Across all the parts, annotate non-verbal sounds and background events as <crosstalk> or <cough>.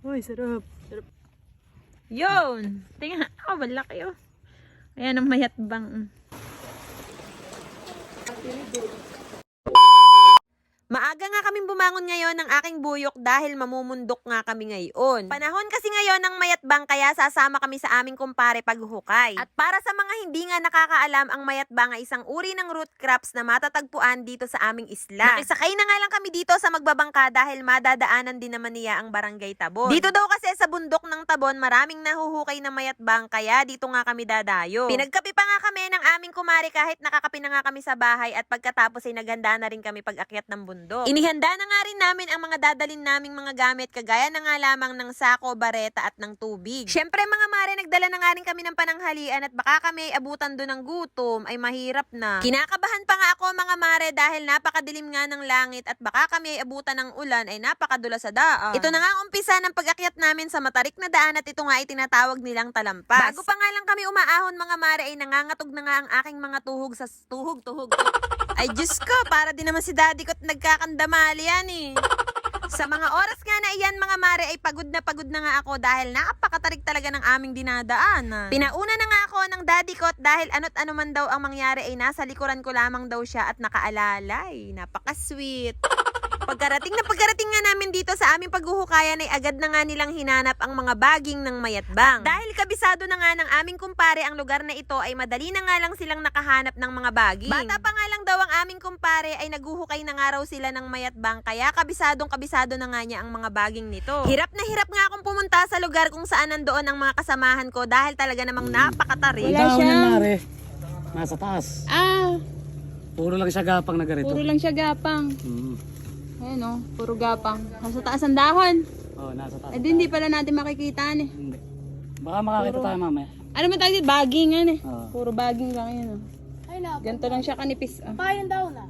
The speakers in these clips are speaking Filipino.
Uy, sarap. Sarap. Yun! Tingnan, oh, malaki oh. Ayan ang mayat bang. Maaga nga kaming bumangon ngayon ng aking buyok dahil mamumundok nga kami ngayon. Panahon kasi ngayon ng mayatbang kaya sasama kami sa aming kumpare paghuhukay. At para sa mga hindi nga nakakaalam, ang mayatbang ay isang uri ng root crops na matatagpuan dito sa aming isla. Nakisakay na nga lang kami dito sa magbabangka dahil madadaanan din naman niya ang barangay Tabon. Dito daw kasi sa bundok ng Tabon, maraming nahuhukay na mayatbang kaya dito nga kami dadayo. Pinagkapi pa nga kami ng aming kumare kahit nakakapi na nga kami sa bahay at pagkatapos ay naghanda na rin kami pag-akyat ng bundok. Inihanda na nga rin namin ang mga dadalin naming mga gamit kagaya na nga lamang ng sako, bareta at ng tubig. Syempre mga mare, nagdala na nga rin kami ng pananghalian at baka kami ay abutan doon ng gutom ay mahirap na. Kinakabahan pa nga ako mga mare dahil napakadilim nga ng langit at baka kami ay abutan ng ulan ay napakadula sa daan. Ito na nga ang umpisa ng pag-akyat namin sa matarik na daan at ito nga ay tinatawag nilang talampas. Bago pa nga lang kami umaahon mga mare ay nangangatog na nga ang aking mga tuhog sa tuhog tuhog. <laughs> Ay, Diyos ko, para din naman si daddy ko't nagkakandamali yan eh. <laughs> Sa mga oras nga na iyan mga mare ay pagod na pagod na nga ako dahil napakatarik talaga ng aming dinadaanan. Pinauna na nga ako ng daddy ko dahil ano't ano man daw ang mangyari ay nasa likuran ko lamang daw siya at nakaalalay. Napaka-sweet. <laughs> Pagkarating na pagkarating nga namin dito sa aming paghuhukayan ay agad na nga nilang hinanap ang mga baging ng mayatbang. Dahil kabisado na nga ng aming kumpare ang lugar na ito ay madali na nga lang silang nakahanap ng mga baging. Bata pa nga lang daw ang aming kumpare ay naguhukay na nga raw sila ng mayatbang kaya kabisadong kabisado na nga niya ang mga baging nito. Hirap na hirap nga akong pumunta sa lugar kung saan nandoon ang mga kasamahan ko dahil talaga namang napakatarik. Wala siya. Mare. Nasa taas. Ah, Puro lang siya gapang na ganito. puro lang siya gapang. Mm. Ayun oh, puro gapang. Nasa taas ang dahon. Oh, nasa taas. Eh di, hindi pala natin makikita eh. Hindi. Baka makakita tayo mamaya. Ano man dito? Baging yan eh. Oo. Puro baging lang yun oh. Ganito lang siya kanipis. Oh. Payan daw na.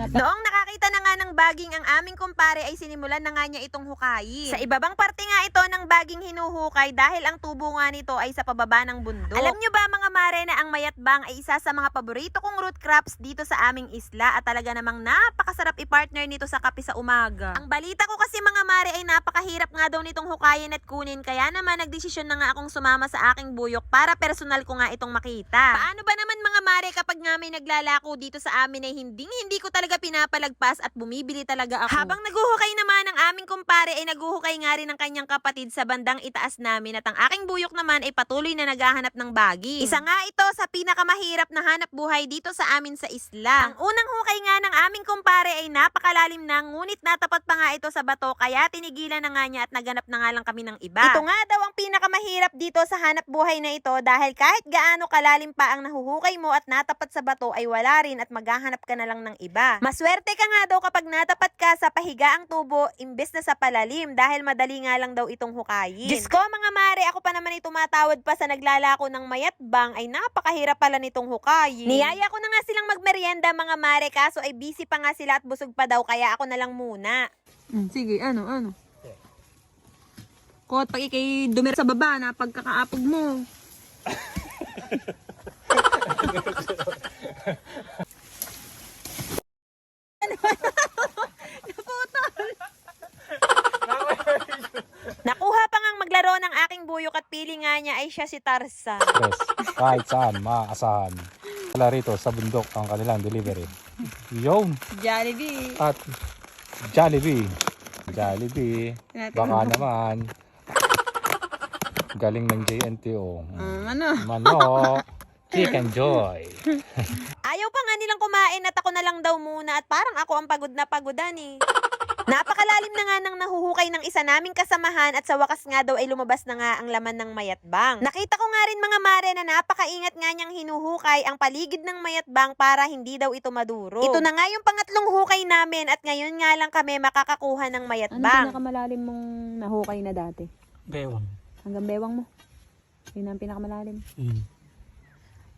Noong nakakita na nga ng baging ang aming kumpare ay sinimulan na nga niya itong hukayin. Sa ibabang parte nga ito ng baging hinuhukay dahil ang tubo nga nito ay sa pababa ng bundok. Alam nyo ba mga mare na ang mayatbang ay isa sa mga paborito kong root crops dito sa aming isla at talaga namang napakasarap i-partner nito sa kape sa umaga. Ang balita ko kasi mga mare ay napakahirap nga daw nitong hukayin at kunin kaya naman nagdesisyon na nga akong sumama sa aking buyok para personal ko nga itong makita. Paano ba naman mga mare kapag nga may naglalako dito sa amin ay hindi hindi ko talaga pinapalagpas at bumibili talaga ako. Habang naguhukay naman ang aming kumpare ay naguhukay nga rin ng kanyang kapatid sa bandang itaas namin at ang aking buyok naman ay patuloy na naghahanap ng bagi. Isa nga ito sa pinakamahirap na hanap buhay dito sa amin sa isla. Ang unang hukay nga ng aming kumpare ay napakalalim na ngunit natapat pa nga ito sa bato kaya tinigilan na nga niya at naganap na nga lang kami ng iba. Ito nga daw ang pinakamahirap dito sa hanap buhay na ito dahil kahit gaano kalalim pa ang nahuhukay mo at natapat sa bato ay wala rin at maghahanap ka na lang ng iba. Maswerte ka nga daw kapag natapat ka sa pahigaang tubo imbes na sa palalim dahil madali nga lang daw itong hukayin. Diyos ko mga mare, ako pa naman ay tumatawad pa sa naglalako ng mayatbang ay napakahirap pala nitong hukayin. Niyaya ko na nga silang magmerienda mga mare kaso ay busy pa nga sila at busog pa daw kaya ako na lang muna. Mm, sige, ano, ano. Kot, pag ikay dumir sa baba na pagkakaapog mo. <laughs> maglaro ng aking buyok at pili nga niya ay siya si Tarzan. Yes, kahit saan, maaasahan. Wala rito sa bundok ang kanilang delivery. Yun, Jollibee. at Jollibee. Jollibee. Baka naman. Galing ng JNTO. Ah, ano? Manok. <laughs> Chicken Joy. Ayaw pa nga nilang kumain at ako na lang daw muna at parang ako ang pagod na pagodan eh. Napakalalim na nga nang nahuhukay ng isa naming kasamahan at sa wakas nga daw ay lumabas na nga ang laman ng mayatbang. Nakita ko nga rin mga mare na napakaingat nga niyang hinuhukay ang paligid ng mayatbang para hindi daw ito maduro. Ito na nga yung pangatlong hukay namin at ngayon nga lang kami makakakuha ng Ano mayatbang. pinakamalalim mong nahukay na dati? Bewang. Hanggang bewang mo. Yun ang pinakamalalim. Mm.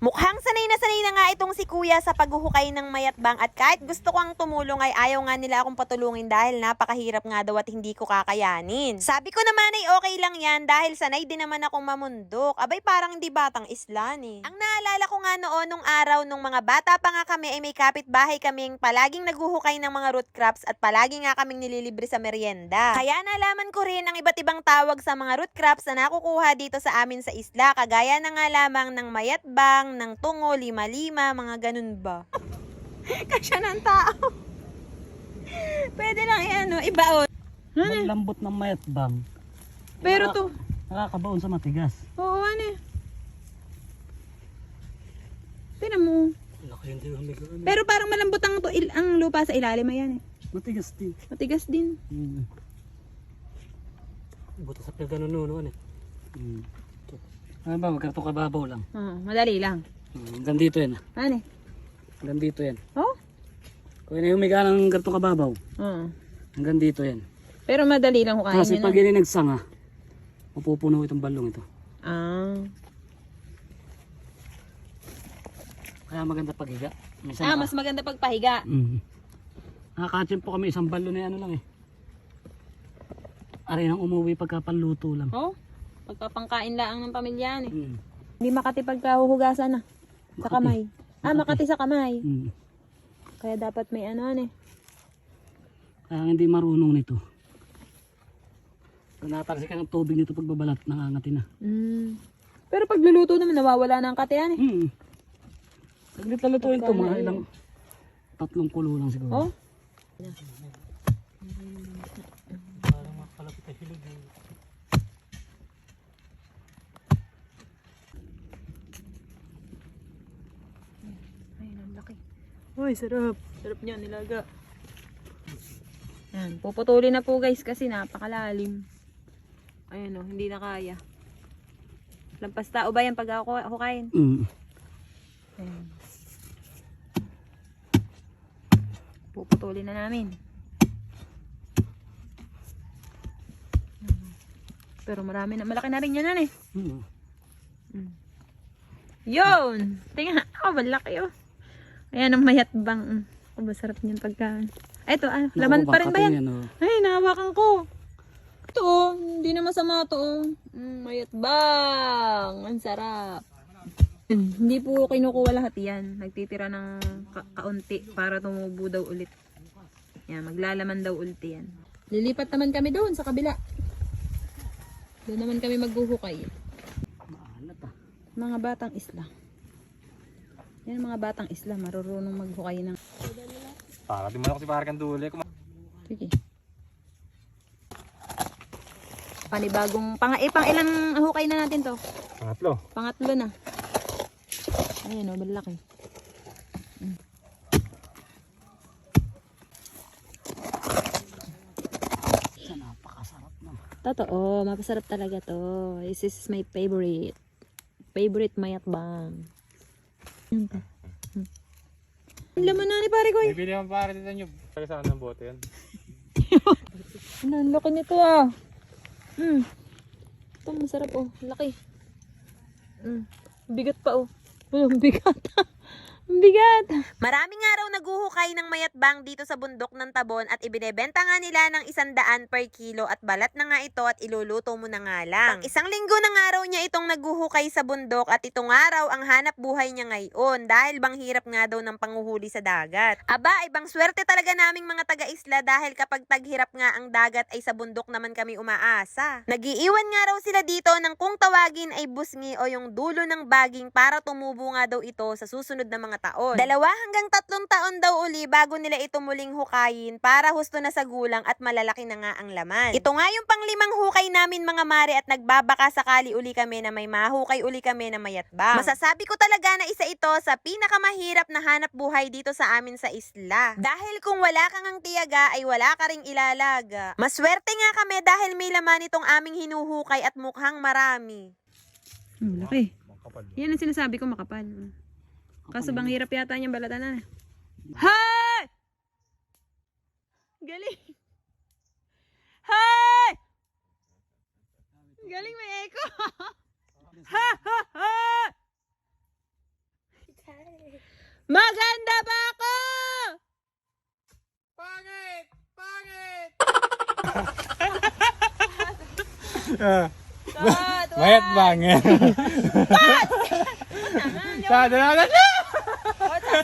Mukhang sanay na sanay na nga itong si kuya sa paghuhukay ng mayatbang at kahit gusto ko ang tumulong ay ayaw nga nila akong patulungin dahil napakahirap nga daw at hindi ko kakayanin. Sabi ko naman ay okay lang yan dahil sanay din naman akong mamundok. Abay parang hindi batang islan eh. Ang naalala ko nga noon nung araw nung mga bata pa nga kami ay may kapitbahay kaming palaging naghuhukay ng mga root crops at palagi nga kaming nililibre sa merienda. Kaya nalaman ko rin ang iba't ibang tawag sa mga root crops na nakukuha dito sa amin sa isla kagaya na nga lamang ng mayatbang, ng tungo, lima-lima, mga ganun ba. <laughs> Kasya ng tao. <laughs> Pwede lang i-ano, ibaon. Ang lambot ng mayat bang. Pero to, Nakakabaon sa matigas. oo ano eh. Tinan mo. Humigo. Pero parang malambot ang, to, il, ang lupa sa ilalim, ayan eh. Matigas din. Matigas din. Hmm. Buta sa pagkanununuan eh. Hmm. Ano ba, magkarto kababaw lang. Oo, madali lang. Hmm. Hanggang dito yan. Ano eh? Hanggang dito yan. Oh? Kung yun ay humiga ng karto kababaw, Oo. hanggang dito yan. Pero madali lang hukayin Kasi pag ah. yun ay nagsanga, mapupuno itong balong ito. Ah. Kaya maganda paghiga. Minsan Ah, naka- mas maganda pagpahiga. Mm. Nakakatsim po kami isang balon na ano lang eh. Aray nang umuwi pagkapanluto lang. Oh? Pagpapangkain lang ng pamilya eh. Mm. Hindi makati pagkahuhugasan na. Sa kamay. Ah, makati sa kamay. Mm. Kaya dapat may ano ano eh. Kaya hindi marunong nito. Kung natalsi ka ng tubig nito pagbabalat, nakangati na. Mm. Pero pag luluto naman, nawawala na ang katiyan eh. Mm. Saglit na lutuin to, mga ilang tatlong kulo lang siguro. Oh? Parang makalapit ay hilig eh. Ayun, ang laki. Uy, sarap. Sarap niya, nilaga. Yan, puputulin na po guys kasi napakalalim. Ayun oh, hindi na kaya. Lampas tao ba yan pag ako hukayin? Mm. Ayun. Puputulin na namin. Pero marami na, malaki na rin yan ano eh. Mm. Yun! Tingnan, oh, malaki oh. Ayan ang mayat bang. Oh, masarap niyan pagka. Ay, ito, ah, laman pa rin ba yan? oh. Ay, nahawakan ko. Ito, oh, hindi na masama to. oh. Mm, mayat bang. Ang sarap. Mm, Hindi po kinukuha lahat yan. Nagtitira ng ka- kaunti para tumubo daw ulit. Yan, maglalaman daw ulit yan. Lilipat naman kami doon sa kabila. Doon naman kami maghuhukay. Ah. Mga batang isla. Yan mga batang isla, marurunong maghukay ng... Para di mo na kasi parang duli. Sige. Panibagong... Pang, eh, pang ilang hukay na natin to? Pangatlo. Pangatlo na. Ayan o, malaki. Mm. Totoo, mapasarap talaga to. This is my favorite. Favorite mayat bang. Ang laman na ni pare ko eh. Bibili mo para dito nyo. Pag saan ng bote yan. Ano, ang laki nito ah. Mm. Ito, masarap oh. Laki. Mm. Bigat pa oh. Oh, ang bigat. Bigat. Maraming nga raw naguhukay ng mayatbang dito sa bundok ng Tabon at ibinebenta nga nila ng isandaan per kilo at balat na nga ito at iluluto mo na nga lang. Pang isang linggo na nga raw niya itong naguhukay sa bundok at ito nga raw ang hanap buhay niya ngayon dahil bang hirap nga daw ng panguhuli sa dagat. Aba, ibang swerte talaga naming mga taga-isla dahil kapag taghirap nga ang dagat ay sa bundok naman kami umaasa. Nagiiwan nga raw sila dito ng kung tawagin ay busngi o yung dulo ng baging para tumubo nga daw ito sa susunod na mga taon. Dalawa hanggang tatlong taon daw uli bago nila ito muling hukayin para husto na sa gulang at malalaki na nga ang laman. Ito nga yung panglimang hukay namin mga mare at nagbabaka sakali uli kami na may mahukay uli kami na mayatbang. Masasabi ko talaga na isa ito sa pinakamahirap na hanap buhay dito sa amin sa isla. Dahil kung wala kang ang tiyaga ay wala ka ring ilalaga. Maswerte nga kami dahil may laman itong aming hinuhukay at mukhang marami. Hmm, laki. Yan ang sinasabi ko makapal. Kaso bang hirap yata niyang balatan na. Hay! Galing! Hay! Galing may echo! <laughs> ha ha ha! Maganda ba ako? Cut! Mayat bang. Sada na na.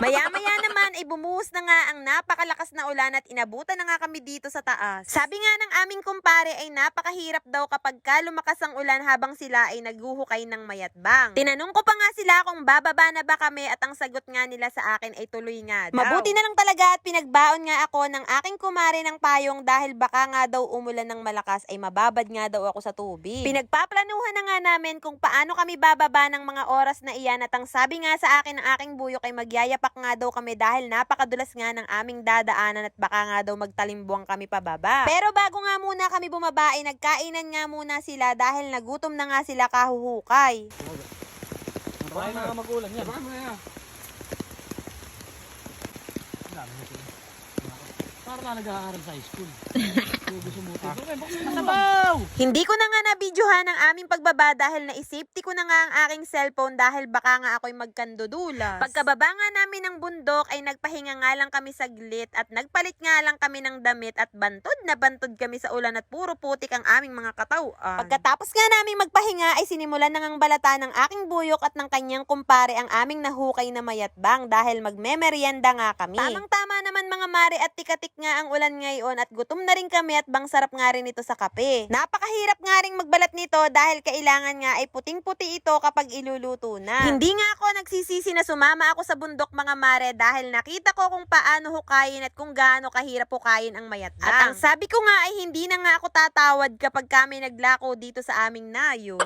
Maya-maya naman ay bumuhos na nga ang napakalakas na ulan at inabutan na nga kami dito sa taas. Sabi nga ng aming kumpare ay napakahirap daw kapag ka lumakas ang ulan habang sila ay naghuhukay ng mayatbang. Tinanong ko pa nga sila kung bababa na ba kami at ang sagot nga nila sa akin ay tuloy nga daw. Mabuti na lang talaga at pinagbaon nga ako ng aking kumare ng payong dahil baka nga daw umulan ng malakas ay mababad nga daw ako sa tubig. Pinagpaplanuhan na nga namin kung paano kami bababa ng mga oras na iyan at ang sabi nga sa akin ng aking buyok ay magyayapak nga daw kami dahil napakadulas nga ng aming dadaanan at baka nga daw magtalimbuang kami pababa. Pero bago nga muna kami bumaba ay nagkainan nga muna sila dahil nagutom na nga sila kahuhukay. Marami mga magulang yan. Para na nag-aaral sa high school. <laughs> Hindi ko na nga nabidyohan ang aming pagbaba dahil na-safety ko na nga ang aking cellphone dahil baka nga ako'y magkandudulas. Pagkababa nga namin ng bundok ay nagpahinga nga lang kami saglit at nagpalit nga lang kami ng damit at bantod na bantod kami sa ulan at puro putik ang aming mga katawan. Pagkatapos nga namin magpahinga ay sinimulan na ngang balata ng aking buyok at ng kanyang kumpare ang aming nahukay na mayatbang dahil magmemeryenda nga kami. Tamang-tama naman mga mare at tikatik nga ang ulan ngayon at gutom na rin kami at bang sarap nga rin ito sa kape. Napakahirap nga ring magbalat nito dahil kailangan nga ay puting-puti ito kapag iluluto na. Hindi nga ako nagsisisi na sumama ako sa bundok mga mare dahil nakita ko kung paano hukayin at kung gaano kahirap hukayin ang mayatbang. At ang sabi ko nga ay hindi na nga ako tatawad kapag kami naglako dito sa aming nayo.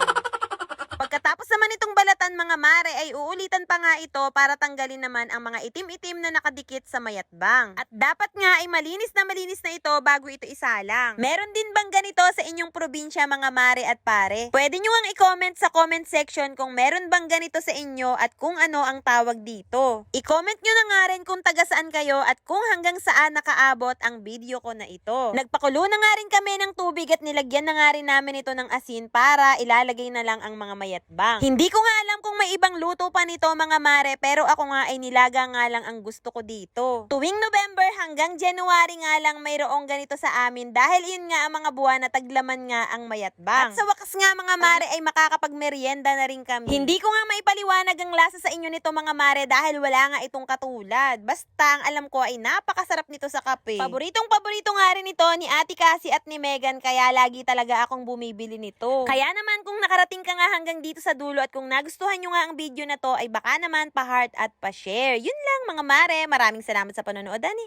Pagkatapos naman itong balatan mga mare ay uulitan pa nga ito para tanggalin naman ang mga itim-itim na nakadikit sa mayatbang. At dapat nga ay malinis na malinis na ito bago ito isalang. Meron din bang ganito sa inyong probinsya mga mare at pare? Pwede nyo ang i-comment sa comment section kung meron bang ganito sa inyo at kung ano ang tawag dito. I-comment nyo na nga rin kung taga saan kayo at kung hanggang saan nakaabot ang video ko na ito. Nagpakulo na nga rin kami ng tubig at nilagyan na nga rin namin ito ng asin para ilalagay na lang ang mga mayatbang. Hindi ko nga alam kung may ibang luto pa nito mga mare pero ako nga ay nilaga nga lang ang gusto ko dito. Tuwing November hanggang January nga lang mayroong ganito sa amin dahil yun nga ang mga buwan na taglaman nga ang mayatbang. At sa wakas nga mga mare ay makakapagmerienda na rin kami. Hindi ko nga maipaliwanag ang lasa sa inyo nito mga mare dahil wala nga itong katulad. Basta ang alam ko ay napakasarap nito sa kape. Paboritong paborito nga rin ito ni Ate Cassie at ni Megan kaya lagi talaga akong bumibili nito. Kaya naman kung nakarating ka nga hanggang dito sa dulo at kung nagustuhan nyo nga ang video na to ay baka naman pa-heart at pa-share. Yun lang mga mare. Maraming salamat sa panonood ani.